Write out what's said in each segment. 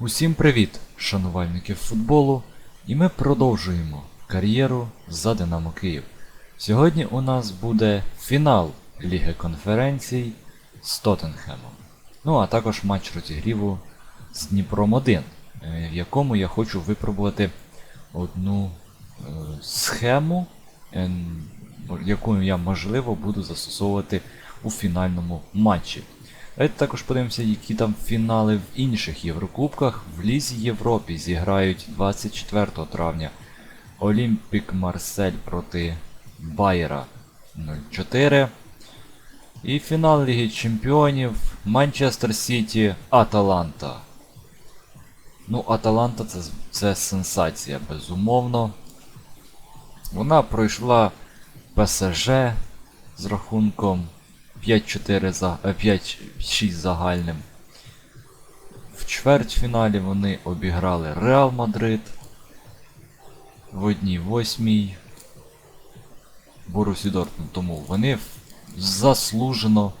Усім привіт, шанувальники футболу, і ми продовжуємо кар'єру за Динамо Київ. Сьогодні у нас буде фінал Ліги конференцій з Тоттенхемом. Ну а також матч розігріву з Дніпром 1, е, в якому я хочу випробувати одну е, схему, е, яку я можливо буду застосовувати у фінальному матчі. Давайте також подивимося, які там фінали в інших Єврокубках. В Лізі Європі зіграють 24 травня Олімпік Марсель проти Байера 04. І фінал Ліги Чемпіонів Манчестер Сіті Аталанта. Ну, Аталанта це, це сенсація, безумовно. Вона пройшла ПСЖ з рахунком 5-4 за е, 5-6 загальним. В чвертьфіналі вони обіграли Реал Мадрид. В одній восьмій Борусі Дортмунд. Тому вони заслужено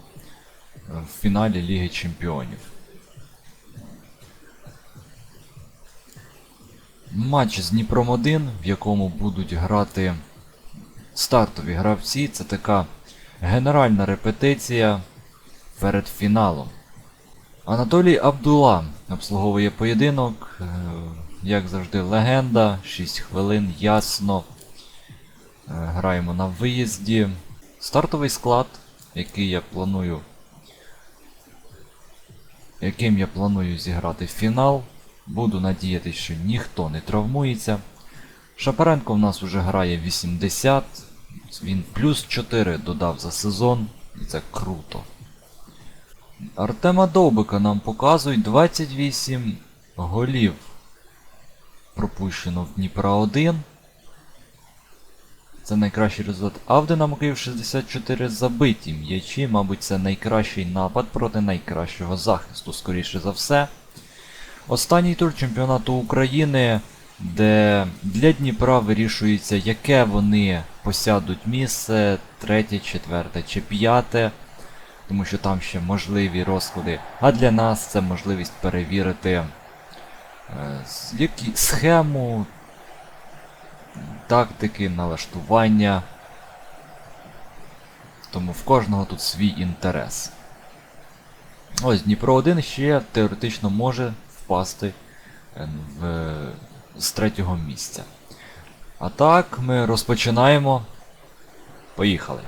е, в фіналі Ліги Чемпіонів. Матч з Дніпром 1, в якому будуть грати стартові гравці. Це така генеральна репетиція перед фіналом. Анатолій Абдула обслуговує поєдинок. е, Як завжди, легенда. 6 хвилин, ясно. Е, Граємо на виїзді. Стартовий склад, який я планую. Яким я планую зіграти фінал. Буду надіятися, що ніхто не травмується. Шапаренко в нас уже грає 80. Він плюс 4 додав за сезон. І це круто. Артема Довбика нам показують 28 голів. Пропущено в Дніпра 1. Це найкращий результат. А в Київ 64 забиті м'ячі. Мабуть, це найкращий напад проти найкращого захисту, скоріше за все. Останній тур чемпіонату України, де для Дніпра вирішується, яке вони посядуть місце, третє, четверте чи п'яте, тому що там ще можливі розклади. А для нас це можливість перевірити е, які, схему, тактики, налаштування. Тому в кожного тут свій інтерес. Ось Дніпро 1 ще теоретично може впасти е, в, з третього місця. А так, ми розпочинаємо. Поїхали.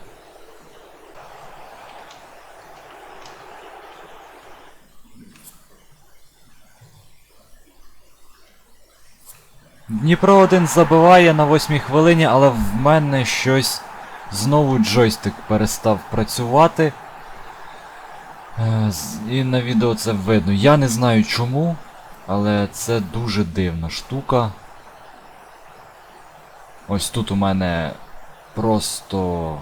Дніпро 1 забиває на 8 хвилині, але в мене щось знову джойстик перестав працювати. Е, І на відео це видно. Я не знаю чому, але це дуже дивна штука. Ось тут у мене просто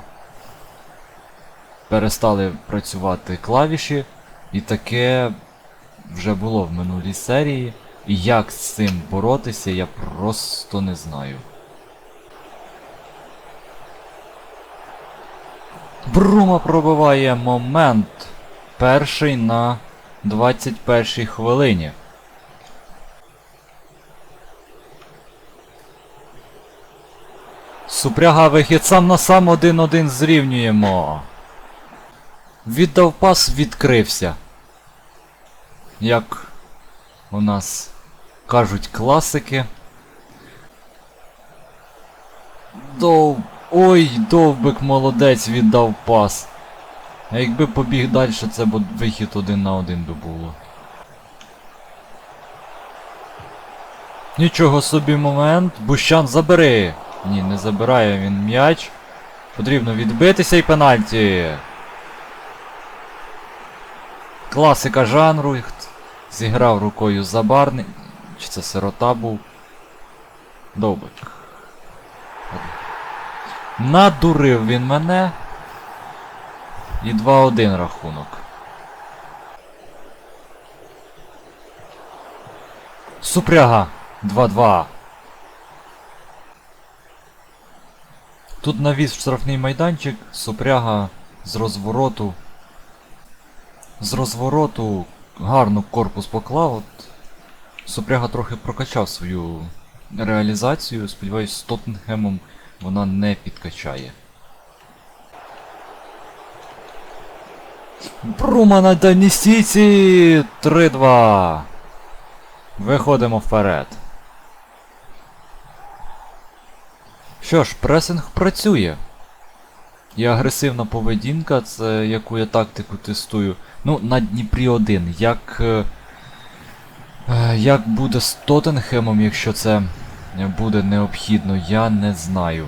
перестали працювати клавіші, і таке вже було в минулій серії. І як з цим боротися, я просто не знаю. Брума пробиває момент. Перший на 21 хвилині. Супряга вихід сам на сам 1-1 зрівнюємо. Віддав пас, відкрився. Як у нас кажуть класики. Дов... Ой, довбик молодець віддав пас. А якби побіг далі, це б вихід один на один би було. Нічого собі момент. Бущан забери. Ні, не забирає він м'яч. Потрібно відбитися і пенальті. Класика жанру. Зіграв рукою забарний. Чи це сирота був? Довбик. Надурив він мене. І 2-1 рахунок. Супряга 2-2. Тут навіс штрафний майданчик, Супряга з розвороту. З розвороту гарно корпус поклав. От Супряга трохи прокачав свою реалізацію. Сподіваюсь, з Тоттенхемом вона не підкачає. Брума на дальній 3-2. Виходимо вперед. Що ж, пресинг працює. І агресивна поведінка, це яку я тактику тестую. Ну, на Дніпрі 1. Як. е, е, Як буде з Тоттенхемом, якщо це буде необхідно, я не знаю.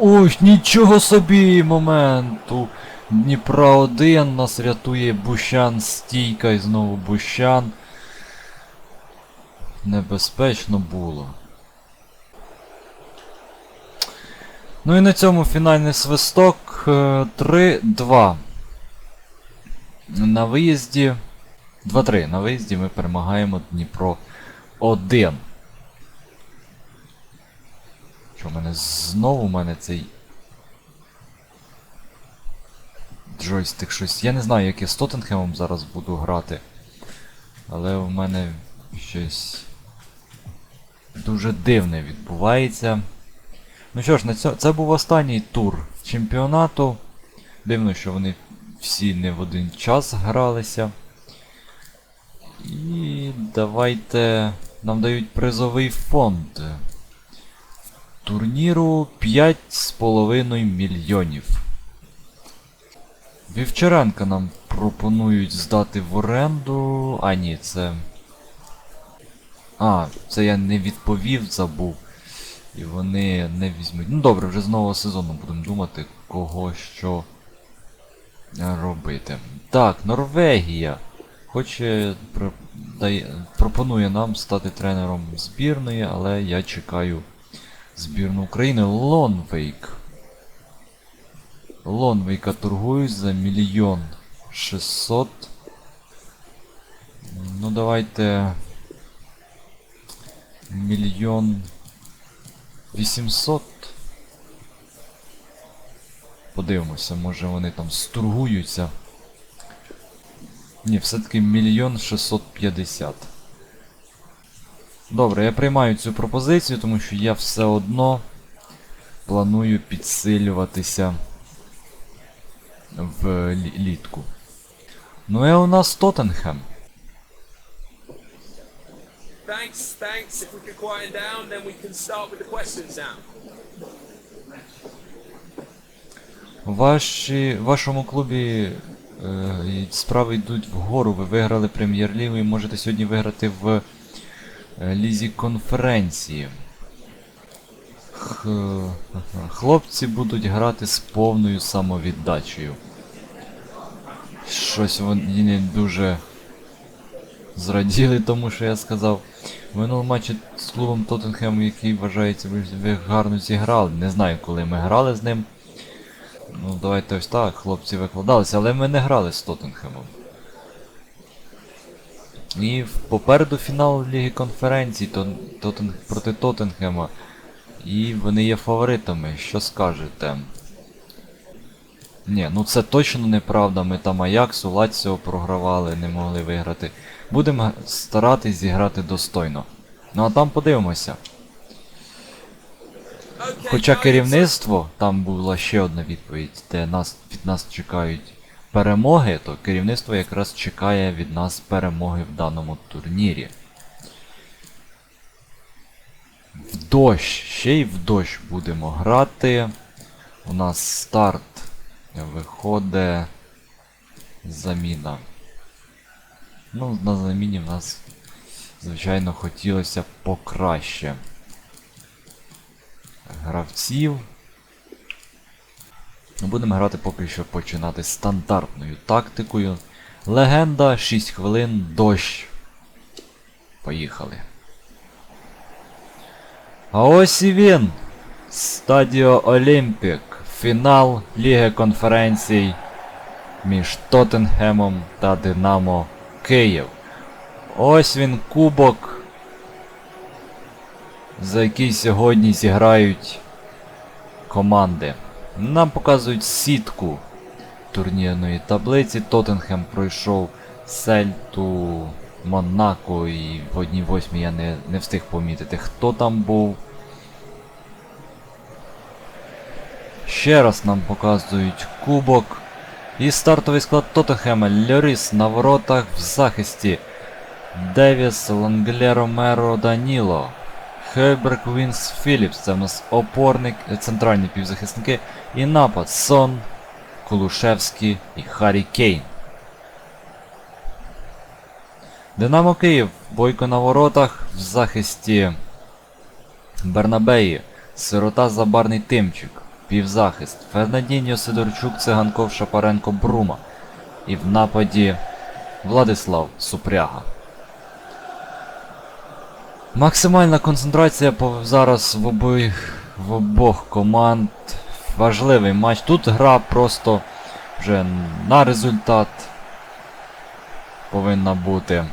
Ой, нічого собі моменту. Дніпра 1 нас рятує Бущан стійка і знову Бущан. Небезпечно було. Ну і на цьому фінальний свисток е, 3-2. На виїзді. 2-3. На виїзді ми перемагаємо Дніпро 1. Що в мене знову в мене цей. Джойстик щось. Я не знаю, як я з Тоттенхемом зараз буду грати. Але в мене щось дуже дивне відбувається. Ну що ж, на цьо... це був останній тур чемпіонату. Дивно, що вони всі не в один час гралися. І давайте. Нам дають призовий фонд. Турніру 5,5 мільйонів. Вівчаренка нам пропонують здати в оренду. А, ні, це. А, це я не відповів, забув. І вони не візьмуть. Ну добре, вже з нового сезону будемо думати, кого що робити. Так, Норвегія. Хоче дає, пропонує нам стати тренером збірної, але я чекаю збірну України. Лонвейк. Лонвейка торгують за мільйон шістсот. Ну давайте. Мільйон 800. Подивимося, може вони там сторгуються. Ні, все-таки мільйон 650. Добре, я приймаю цю пропозицію, тому що я все одно планую підсилюватися в літку. Ну і у нас Тоттенхем. Thanks, thanks. If we could quiet down, then we can start with the questions now. Ваші, вашому клубі е, справи йдуть вгору. Ви виграли прем'єр-лігу і можете сьогодні виграти в е, лізі конференції. Х, хлопці будуть грати з повною самовіддачею. Щось вони не дуже зраділи тому, що я сказав. В минулому матчі з клубом Тоттенхем, який вважається, ви, гарно зіграли. Не знаю, коли ми грали з ним. Ну, давайте ось так, хлопці викладалися, але ми не грали з Тоттенхемом. І попереду фінал Ліги конференцій Тоттен... проти Тоттенхема. І вони є фаворитами. Що скажете? Ні, ну це точно неправда. Ми там Аяксу, Лаціо програвали, не могли виграти. Будемо старатись зіграти достойно. Ну а там подивимося. Хоча керівництво, там була ще одна відповідь, де нас, від нас чекають перемоги, то керівництво якраз чекає від нас перемоги в даному турнірі. В дощ, ще й в дощ будемо грати. У нас старт виходить заміна. Ну, на заміні в нас, звичайно, хотілося покраще гравців. Будемо грати поки що починати стандартною тактикою. Легенда, 6 хвилин, дощ. Поїхали. А ось і він. Стадіо Олімпік. Фінал Ліги конференцій між Тоттенхемом та Динамо Київ. Ось він кубок за який сьогодні зіграють команди. Нам показують сітку турнірної таблиці. Тоттенхем пройшов Сельту, Монако і в одній восьмій я не, не встиг помітити, хто там був. Ще раз нам показують кубок. І стартовий склад Тоттенхема. Льоріс на воротах в захисті. Девіс, Лангле, Ромеро, Даніло. Хейберг, Вінс, Філіпс. Це в нас опорник, е, центральні півзахисники. І напад Сон, Кулушевський і Харі Кейн. Динамо Київ. Бойко на воротах в захисті Бернабеї. Сирота Забарний Тимчик. Півзахист. Фернандіньо Сидорчук, Циганков, Шапаренко, Брума. І в нападі Владислав Супряга. Максимальна концентрація зараз в обох, в обох команд. Важливий матч. Тут гра просто вже на результат повинна бути.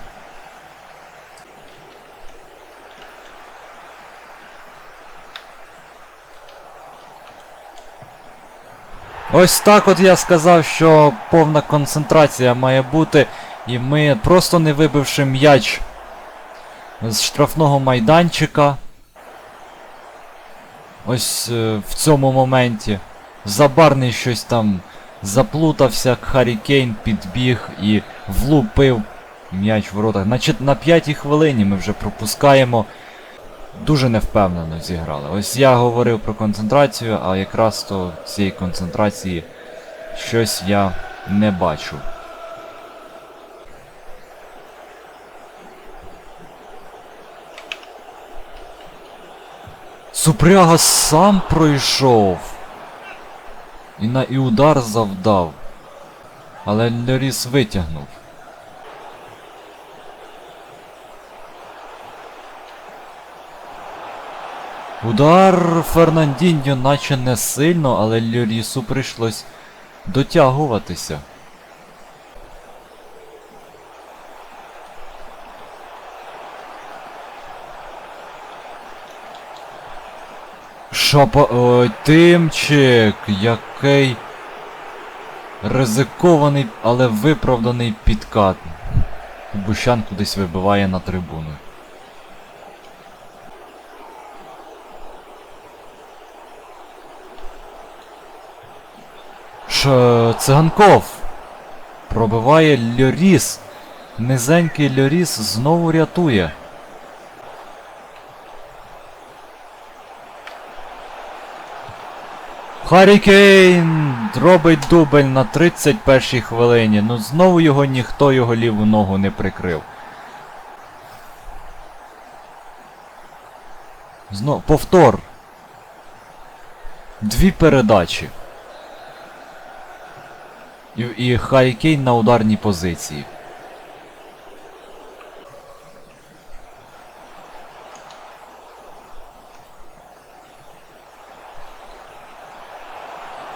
Ось так от я сказав, що повна концентрація має бути, і ми просто не вибивши м'яч з штрафного майданчика. Ось е, в цьому моменті. Забарний щось там заплутався, Харі Кейн підбіг і влупив м'яч в воротах. Значить, на п'ятій хвилині ми вже пропускаємо. Дуже невпевнено зіграли. Ось я говорив про концентрацію, а якраз то цієї концентрації щось я не бачу. Супряга сам пройшов. І на і удар завдав. Але Льоріс витягнув. Удар Фернандіньо наче не сильно, але Льорісу прийшлось дотягуватися. Шапа... Ой, Тимчик! Який ризикований, але виправданий підкат. Бущан кудись вибиває на трибуну. Ш... Циганков пробиває Льоріс. Низенький Льоріс знову рятує. Харі Кейн робить дубль на 31-й хвилині. Ну знову його ніхто його ліву ногу не прикрив. Знов повтор. Дві передачі. І, і Харі Кейн на ударній позиції.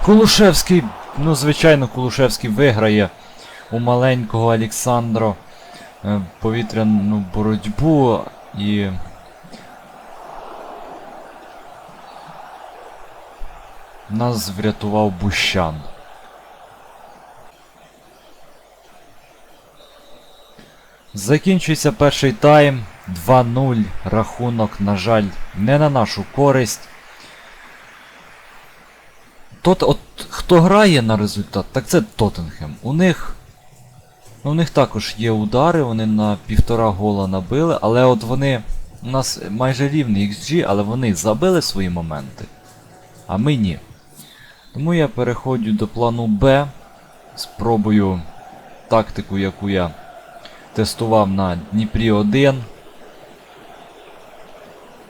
Кулушевський, ну звичайно, Кулушевський виграє у маленького Олександро е, повітряну боротьбу і. Нас врятував Бущан. Закінчується перший тайм. 2-0. Рахунок, на жаль, не на нашу користь. Тот, от хто грає на результат, так це Тоттенхем. У них. Ну, у них також є удари, вони на півтора гола набили, але от вони. У нас майже рівний XG, але вони забили свої моменти. А ми ні. Тому я переходжу до плану Б. Спробую тактику, яку я тестував на Дніпрі 1.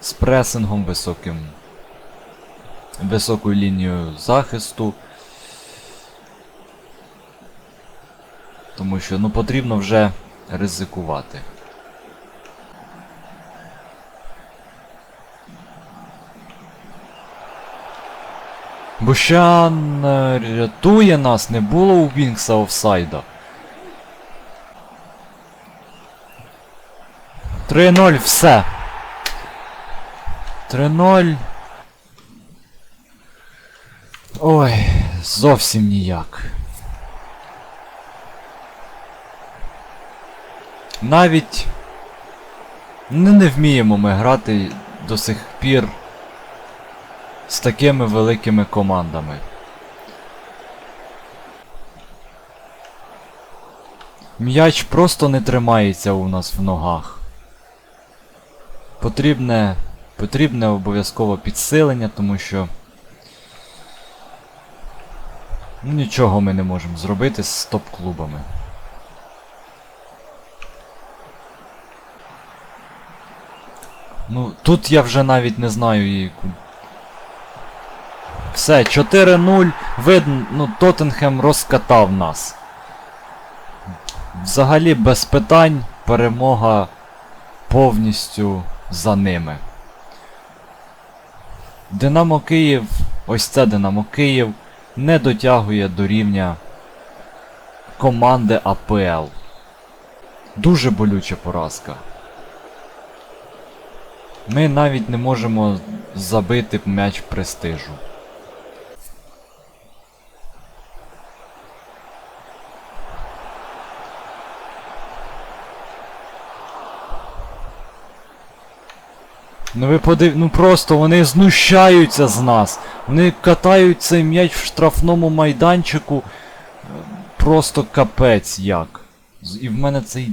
З пресингом високим. Високою лінією захисту. Тому що ну, потрібно вже ризикувати. Бущан е, рятує нас, не було у Вінкса офсайда. 3-0, все. 3-0. Ой, зовсім ніяк. Навіть не, не вміємо ми грати до сих пір з такими великими командами. М'яч просто не тримається у нас в ногах. Потрібне, потрібне обов'язково підсилення, тому що ну, нічого ми не можемо зробити з топ-клубами. Ну, тут я вже навіть не знаю яку. Все, 4-0. Видно, ну, Тоттенхем розкатав нас. Взагалі без питань перемога повністю за ними. Динамо Київ, ось це Динамо Київ, не дотягує до рівня команди АПЛ. Дуже болюча поразка. Ми навіть не можемо забити м'яч престижу. Ну ви подив... ну просто вони знущаються з нас. Вони катають цей м'яч в штрафному майданчику. Просто капець як. І в мене цей.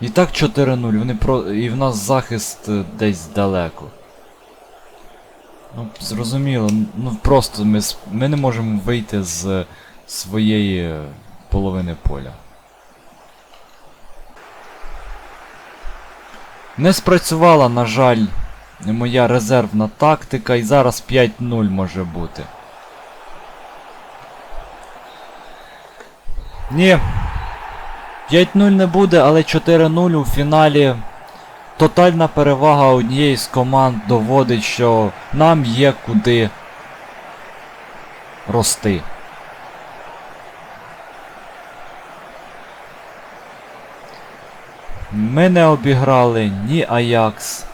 І так 4-0, вони про. І в нас захист е, десь далеко. Ну, зрозуміло, ну просто ми, ми не можемо вийти з своєї е, половини поля. Не спрацювала, на жаль, моя резервна тактика, і зараз 5-0 може бути. Ні. 5-0 не буде, але 4-0 у фіналі. Тотальна перевага однієї з команд доводить, що нам є куди рости. Ми не обіграли ні Аякс,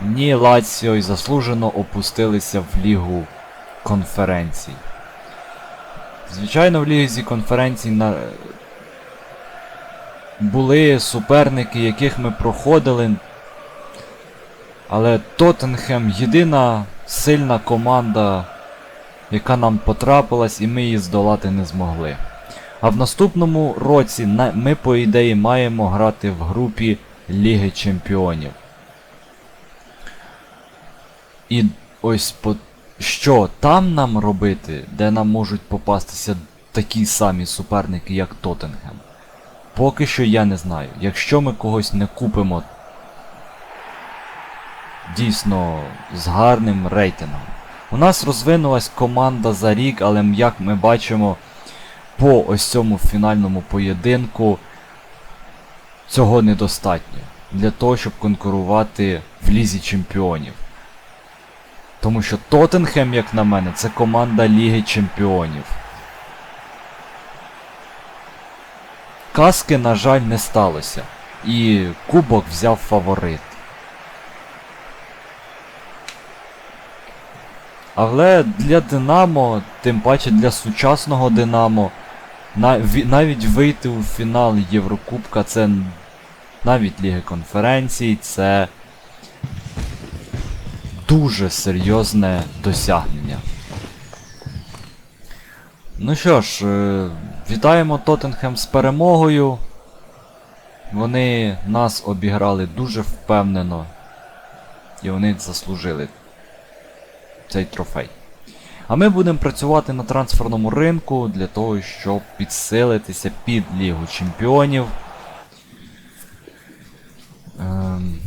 ні Лаціо і заслужено опустилися в лігу конференцій. Звичайно, в лізі конференцій на... були суперники, яких ми проходили. Але Тоттенхем єдина сильна команда, яка нам потрапилась, і ми її здолати не змогли. А в наступному році ми, по ідеї, маємо грати в групі Ліги Чемпіонів. І ось по... що там нам робити, де нам можуть попастися такі самі суперники, як Тоттенхем. Поки що я не знаю. Якщо ми когось не купимо дійсно з гарним рейтингом. У нас розвинулась команда за рік, але як ми бачимо, по ось цьому фінальному поєдинку цього недостатньо для того, щоб конкурувати в лізі чемпіонів. Тому що Тоттенхем, як на мене, це команда Ліги Чемпіонів. Каски, на жаль, не сталося. І кубок взяв фаворит. Але для Динамо, тим паче для сучасного Динамо, навіть вийти у фінал Єврокубка це навіть Ліги конференцій, це дуже серйозне досягнення. Ну що ж, е, вітаємо Тоттенхем з перемогою. Вони нас обіграли дуже впевнено. І вони заслужили цей трофей. А ми будемо працювати на трансферному ринку для того, щоб підсилитися під Лігу Чемпіонів. Ем,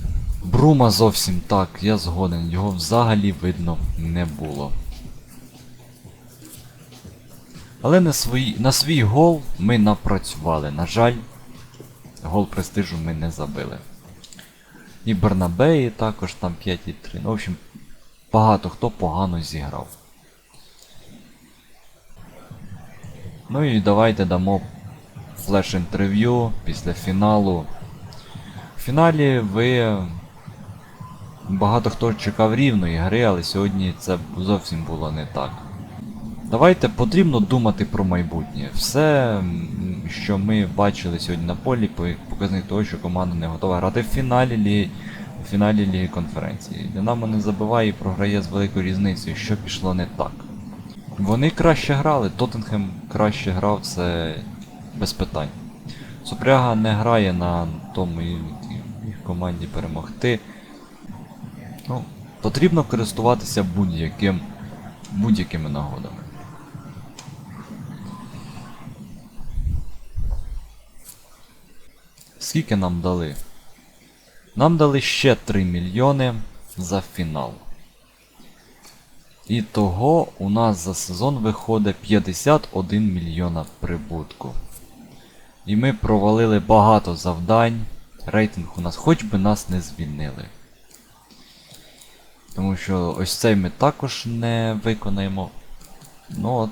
Брума зовсім так, я згоден, його взагалі видно не було. Але на, свої, на свій гол ми напрацювали. На жаль, гол престижу ми не забили. І Бернабеї також там 5,3. Ну, в общем, багато хто погано зіграв. Ну і давайте дамо флеш-інтерв'ю після фіналу. В фіналі ви. Багато хто чекав рівної гри, але сьогодні це зовсім було не так. Давайте потрібно думати про майбутнє. Все, що ми бачили сьогодні на полі, показник того, що команда не готова грати в фіналі лі... в фіналі Ліги конференції. Динамо не забиває і програє з великою різницею, що пішло не так. Вони краще грали, Тоттенхем краще грав, це без питань. Супряга не грає на тому їх команді перемогти. Ну, потрібно користуватися будь-яким будь-якими нагодами. Скільки нам дали? Нам дали ще 3 мільйони за фінал. І того у нас за сезон виходить 51 мільйона прибутку. І ми провалили багато завдань. Рейтинг у нас хоч би нас не звільнили. Тому що ось цей ми також не виконаємо. Ну от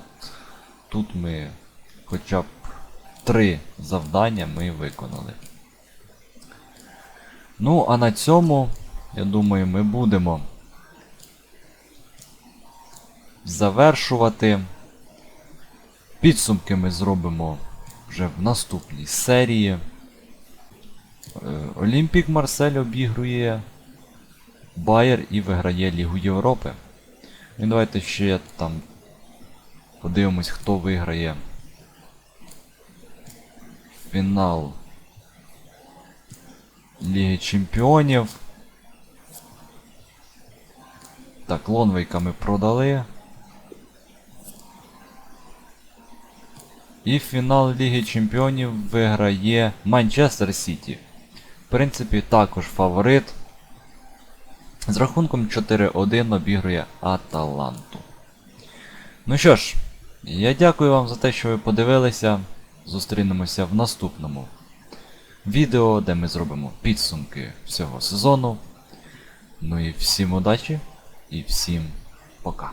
тут ми хоча б три завдання ми виконали. Ну, а на цьому, я думаю, ми будемо завершувати. Підсумки ми зробимо вже в наступній серії. Е, Олімпік Марсель обігрує Байер і виграє Лігу Європи. І давайте ще там подивимось, хто виграє фінал Ліги Чемпіонів. Так, Лонвейка ми продали. І фінал Ліги Чемпіонів виграє Манчестер Сіті. В принципі, також фаворит. З рахунком 4-1 обігрує Аталанту. Ну що ж, я дякую вам за те, що ви подивилися. Зустрінемося в наступному відео, де ми зробимо підсумки всього сезону. Ну і всім удачі і всім пока.